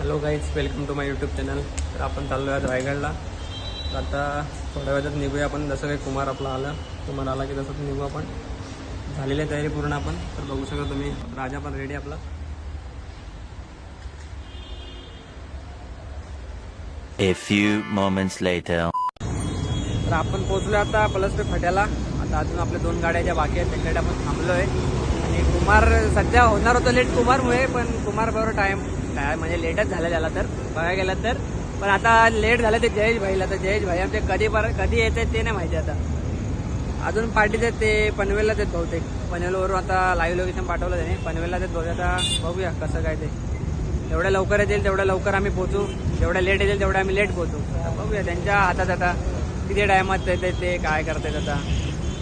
Hello guys welcome to my YouTube channel तर आपण चाललो आहे रायगडला. तर आता थोड्या वेळात निघूया आपण. जसं काही कुमार आपला आला कुमार आला की तसंच निघू आपण. झालेली आहे तयारी पूर्ण आपण. तर बघू शकता तुम्ही राजा पण रेडी आपला. A few moments later. तर आपण पोहोचलो आता पलसपे फाट्याला. आता अजून आपल्या दोन गाड्या ज्या बाकी आहेत त्यांच्याकडे आपण थांबलो आहे आणि कुमार सध्या होणार होतं लेट कुमारमुळे पण कुमार बरोबर टाईम काय म्हणजे लेटच झालं त्याला तर. बघायला गेलं तर. पण आता लेट झालं ते जयेश भाईला. तर जयेश भाई आमचे कधी पर कधी येते ते नाही माहिती आता. अजून पार्टीत आहेत ते पनवेलला देत बहुतेक. पनवेलवरून आता लाईव्ह लोकेशन पाठवलं त्याने. पनवेलला देत बहुतेक. आता बघूया कसं काय ते. जेवढ्या लवकर येतील तेवढ्या लवकर आम्ही पोहोचू. जेवढ्या लेट येतील तेवढ्या आम्ही लेट पोहोचू. बघूया त्यांच्या हातात आता किती टायमात येते ते काय करतात आता.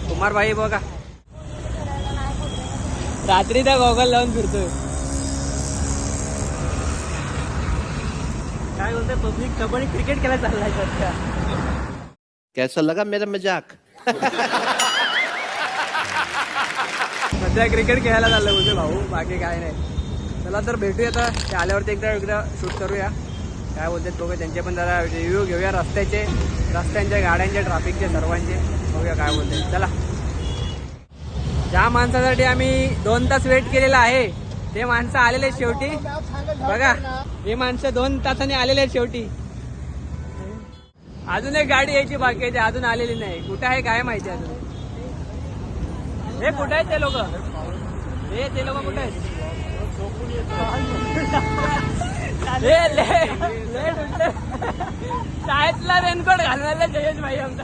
कुमार भाई बघा. रात्री त्या गॉगल लावून फिरतोय. काय बोलतोय पब्लिक कबड्डी क्रिकेट खेळायला चाललाय सध्या. कैसा लगा मेरा मजाक? सध्या क्रिकेट खेळायला चाललंय बोलते भाऊ बाकी काय नाही. चला तर भेटूया आता. ते आल्यावरती एकदा एकदा शूट करूया. काय बोलतात बघूया त्यांचे पण जरा रिव्ह्यू घेऊया रस्त्याचे रस्त्यांच्या गाड्यांचे ट्रॅफिकचे सर्वांचे. बघूया काय बोलते चला. ज्या माणसासाठी आम्ही दोन तास वेट केलेला आहे ते माणसं आलेले शेवटी. बघा हे माणसं दोन तासांनी आलेले शेवटी. अजून एक गाडी यायची बाकी आहे ती अजून आलेली नाही. कुठं आहे काय माहिती अजून? हे कुठं आहेत ते लोक? हे ते लोक कुठं आहेत? हे ले- शाळेतला रेनकोट घालवायला जयेश भाई आमचा.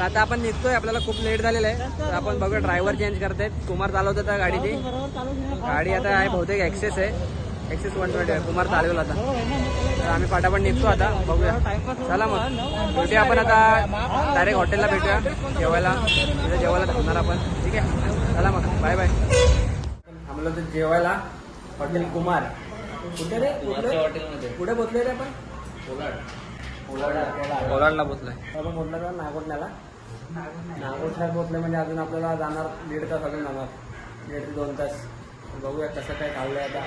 तर आता आपण निघतोय आपल्याला खूप लेट झालेलं आहे. तर आपण बघूया ड्रायव्हर चेंज करतायत. कुमार चालवतो आता गाडीची. गाडी आता आहे बहुतेक ऍक्सेस आहे. ऍक्सेस वन ट्वेंटी आहे. कुमार चालवेल आता. तर आम्ही पटापट निघतो आता. बघूया. चला मग. भेटूया आपण आता. डायरेक्ट हॉटेलला भेटूया. जेवायला. तिथे जेवायला थांबणार आपण. ठीक आहे? चला मग. बाय बाय थांबलो तर जेवायला. हॉटेल कुमार. कुठे रे? हॉटेलमध्ये कुठे पोचले रे आपण? कोलाडला पोचलाय. आपण नागोटण्याला. नागोटण्याला पोचले म्हणजे अजून आपल्याला जाणार दीड तास अजून जाणार. दीड ते दोन तास. बघूया कसं काय चाललंय आता.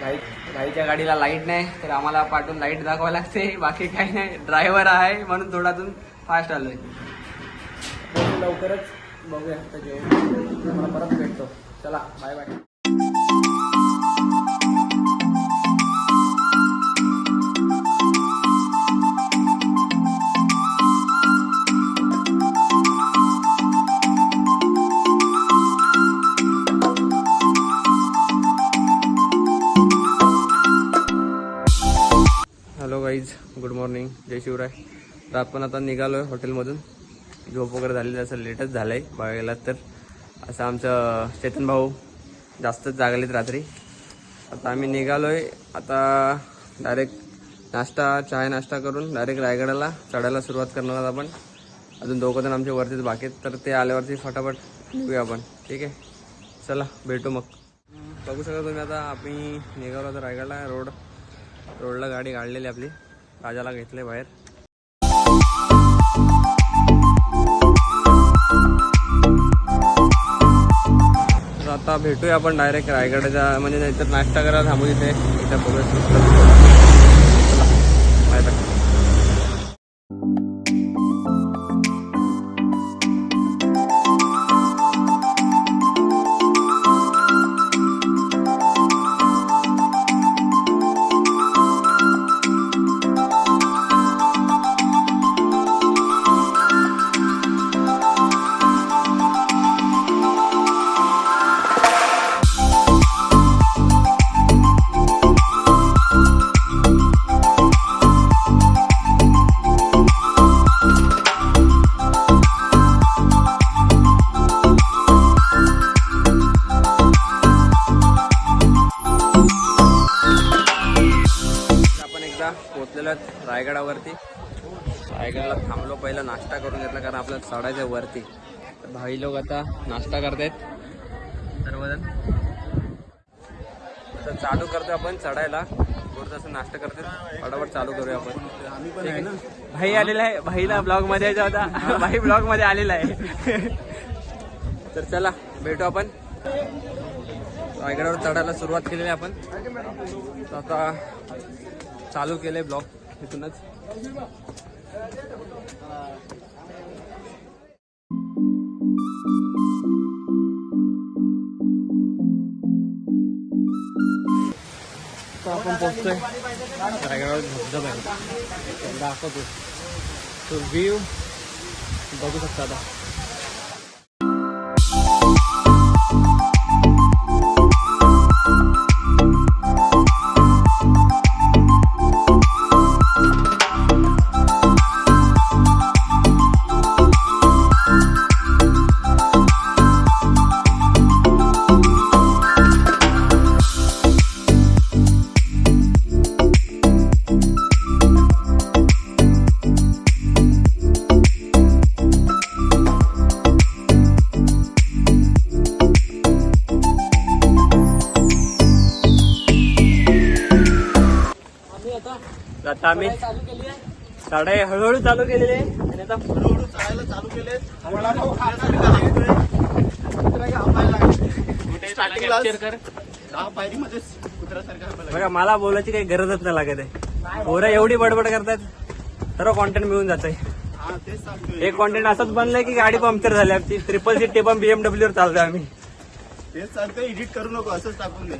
लाइट गाईच्या गाडीला लाइट नाही तर आम्हाला पाठवून लाइट दाखवावं लागते. बाकी काही नाही. ड्रायव्हर आहे म्हणून थोडा अजून फास्ट आलोय लवकरच. बघूया आता जेवण. परत भेटतो. चला बाय बाय जय शिवराय. तर आपण आता निघालो आहे हॉटेलमधून. झोप वगैरे झालेली असं लेटच झालं आहे बघायला तर. असं आमचं चेतन भाऊ जास्तच जागलेत रात्री. आता आम्ही निघालो आहे आता डायरेक्ट नाश्ता चहा नाश्ता करून डायरेक्ट रायगडाला चढायला सुरुवात करणार आहोत आपण. अजून दोघं जण आमचे वरतीच बाकी आहेत तर ते आल्यावरती फटाफट निघूया आपण. ठीक आहे? चला भेटू मग. बघू शकता तुम्ही आता आम्ही निघालो आता रायगडला. रोड रोडला गाडी काढलेली आपली. राजाला घेतले बाहेर. तर आता भेटूया आपण डायरेक्ट रायगडच्या म्हणजे नाहीतर नाश्ता करायला थांबू इथे. इथे बघूया. पोहोचलेलो रायगडावरती. रायगडला थांबलो पहिला नाश्ता करून घेतला कारण आपल्याला चढायचं वरती. तर भाई लोक आता नाश्ता करतायत. सर्वजण आता चालू करतो आपण चढायला. थोडं तसं नाश्ता करतो फटाफट चालू करूया आपण. भाई आलेला आहे. भाईला ब्लॉगमध्ये यायचा होता. भाई ब्लॉगमध्ये आलेला आहे. तर चला भेटू आपण. रायगडावर चढायला सुरुवात केलेली आहे आपण. आता चालू केलंय ब्लॉग तिथूनच आपण पोहोचतोय. रायगडावर धबधबा आहे. दाखवतो तो व्ह्यू बघू शकता आता. आता आम्ही चढाई हळूहळू चालू केलेली आहे आणि आता हळूहळू चढायला चालू केले बघा मला बोलायची काही गरजच नाही लागत आहे. पोरं एवढी बडबड करतात सर्व कॉन्टेंट मिळून हा तेच सांगतोय. एक कॉन्टेंट असंच बनलंय की गाडी पंक्चर झाली आमची. ट्रिपल सीट टेबल बीएमडब्ल्यू वर चालतोय आम्ही. तेच सांगतोय एडिट करू नको असंच टाकून दे.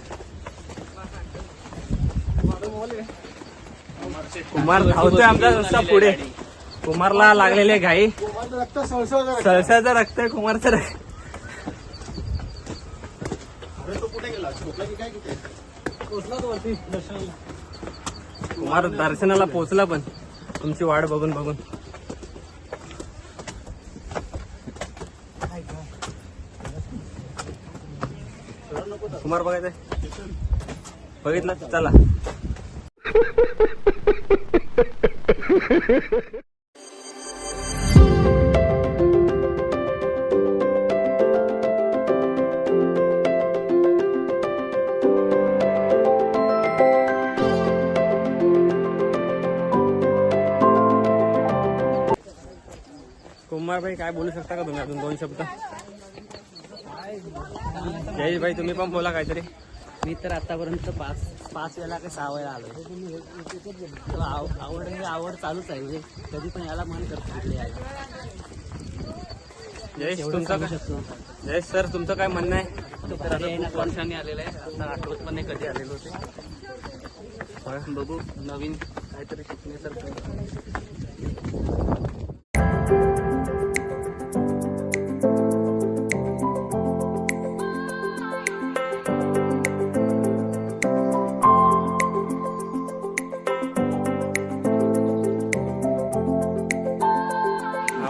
कुमार धावतोय आमचा नुसता पुढे. कुमारला लागलेले घाई. रक्त सळसाचं रक्त आहे कुमारचं रक्त. कुमार दर्शनाला पोहोचला पण. तुमची वाट बघून बघून. कुमार बघायचंय. बघितलं? चला. कुमार भाई काय बोलू शकता का तुम्ही अजून दोन शब्द जयेश भाई तुम्ही पण बोला काहीतरी मी तर आतापर्यंत पाच पाच वेळा का सहा वेळा आलो आव- आवड म्हणजे आवड चालूच आहे. म्हणजे कधी पण याला मन करतो तिकडे जयेश तुमचं काय? जयेश सर तुमचं काय म्हणणं आहे? तर आता खूप वर्षांनी आलेलं आहे. आता आठवत पण नाही कधी आलेलो होते? बघू नवीन काहीतरी शिकण्यासारखं.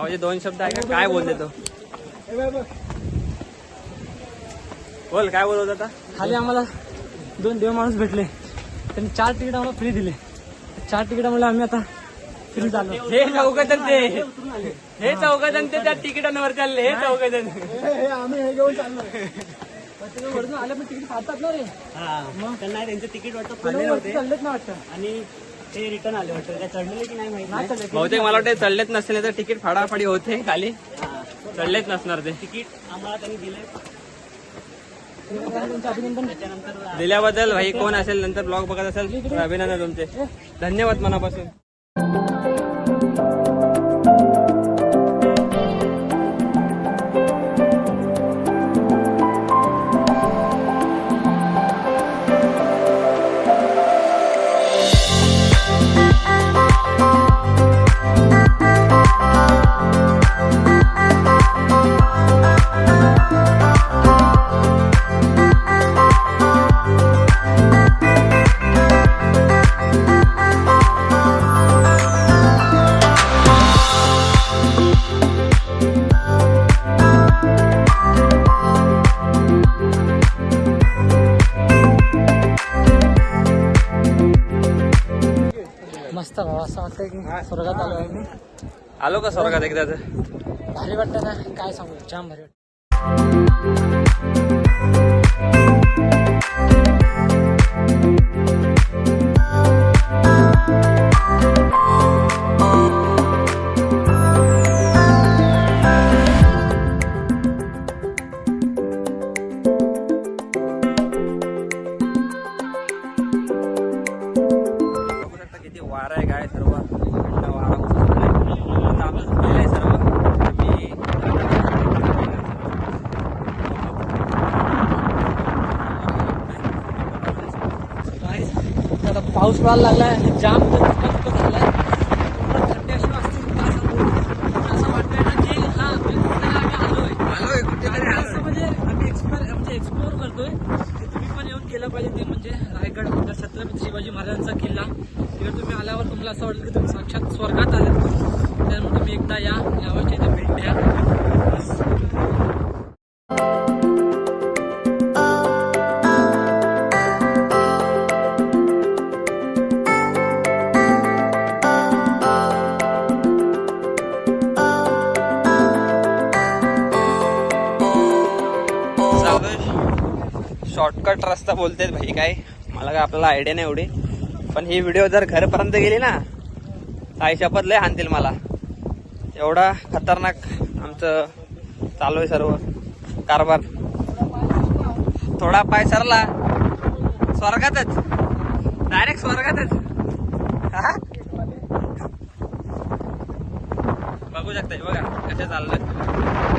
म्हणजे दोन शब्द आहे का काय बोलते तो? बोल काय बोलत होता? खाली आम्हाला दोन देव माणूस भेटले. त्यांनी चार तिकीट आम्हाला फ्री दिले. चार तिकीटामुळे आम्ही आता फ्री झालो. हे चौघ जण ते. हे चौघ जण ते त्या तिकिटांवर चालले. हे चौघ जण आम्ही हे घेऊन चाललो आले पण तिकीट काढतात ना रे मग? त्यांना त्यांचं तिकीट वाटतं ना वाटतं. आणि ते रिटर्न आले वाटतं. काय चढलेले की नाही माहिती नाही चढले बहुतेक मला वाटतं चढलेच नसले तर तिकीट फाडाफाडी होते खाली. हा. चढलेच नसणार ते. तिकीट आम्हाला त्यांनी दिले त्याच्यानंतर दिल्याबद्दल भाई कोण असेल नंतर ब्लॉग बघत असेल तर अभिनंदन तुमचे. धन्यवाद मनापासून. मी आलो का स्वर्गात एकदा तर भारी वाटतं ना काय सांगू जाम भारी वाटतं. पाऊस पडायला लागलाय जाम वाजता रस्ता बोलतेत भाई काय? मला काय आपल्याला आयडिया नाही एवढी. पण ही व्हिडिओ जर घरपर्यंत गेली ना काही शपथ लय हाणतील मला. एवढा खतरनाक आमचं चालू आहे सर्व कारभार. थोडा पाय सरला. स्वर्गातच. डायरेक्ट स्वर्गातच. बघू शकता बघा कसे चाललंय